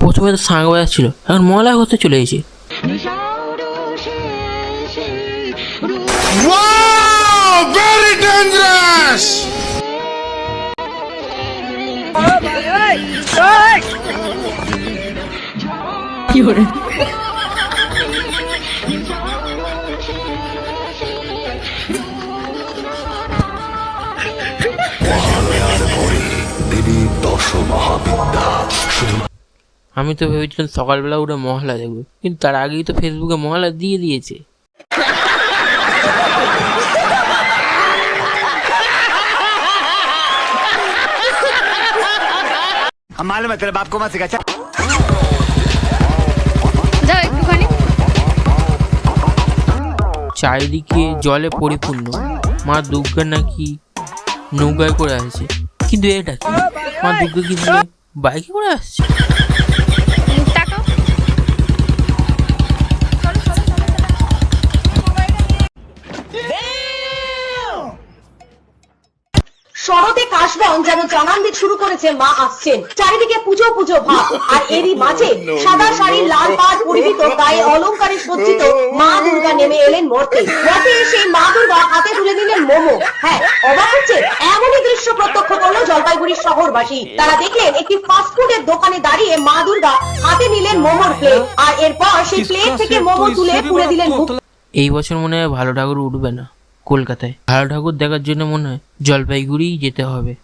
প্রথমে তো সাঁগ বাজাচ্ছিল এখন মলা করতে চলে এসেছে। মহাবিদ্যা শুধু আমি তো ভেবেছিলাম সকালবেলা উঠে মহলা দেখব, কিন্তু তার আগেই তো ফেসবুকে মহলা দিয়ে দিয়েছে। मालूम है तेरे बाप को मत सिखा चल। যাও একটুখানি চারিদিকে জলে পরিপূর্ণ মা দুর্গা নাকি নৌকায় করে আসছে কিন্তু এটা কি মা দুর্গা কি বাইকে করে আসছে শরতে কাশবন যেন জানান শুরু করেছে মা আসছেন। চারিদিকে পুজো পুজো ভাব। আর এরই মাঝে সাদা শাড়ির লাল পাড় পরিহিত গায়ে অলংকারে সজ্জিত মা দুর্গা নেমে এলেন মর্তে। মর্তে এসে মা দুর্গা হাতে তুলে নিলেন মোমো। হ্যাঁ অবাক হচ্ছে এমনই দৃশ্য প্রত্যক্ষ করল জলপাইগুড়ির শহরবাসী। তারা দেখলেন একটি ফাস্টফুডের দোকানে দাঁড়িয়ে মা দুর্গা হাতে নিলেন মোমোর প্লেট আর এরপর সেই প্লেট থেকে মোমো তুলে পুড়ে দিলেন এই বছর মনে হয় ভালো ঠাকুর উঠবে না। কলকাতায়। ভালো ঠাকুর দেখার জন্য মনে হয় জলপাইগুড়িই যেতে হবে।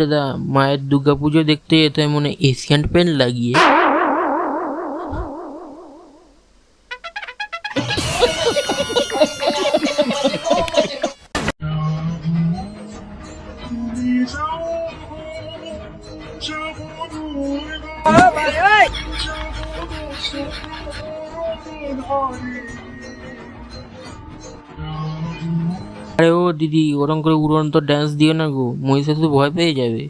দাদা, মায়ের দুর্গাপুজো দেখতে যেতে মনে এশিয়ান পেন্ট লাগিয়ে আরে ও দিদি ওরম করে উড়ন্ত ড্যান্স দিও না গো মহিষা শুধু ভয় পেয়ে যাবে।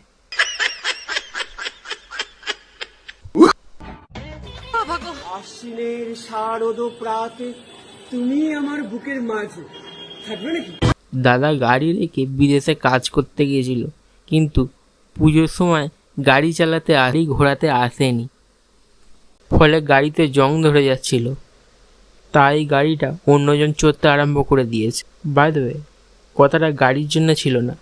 আশ্বিনের শারদ প্রাতে তুমি আমার বুকের মাঝে। থাকবে নাকি? দাদা গাড়ি রেখে বিদেশে কাজ করতে গিয়েছিল কিন্তু পুজোর সময় গাড়ি চালাতে আরই ঘোরাতে আসেনি। ফলে গাড়িতে জং ধরে যাচ্ছিল তাই গাড়িটা অন্যজন চড়তে আরম্ভ করে দিয়েছে বাই দেবে কথাটা গাড়ির জন্য ছিল না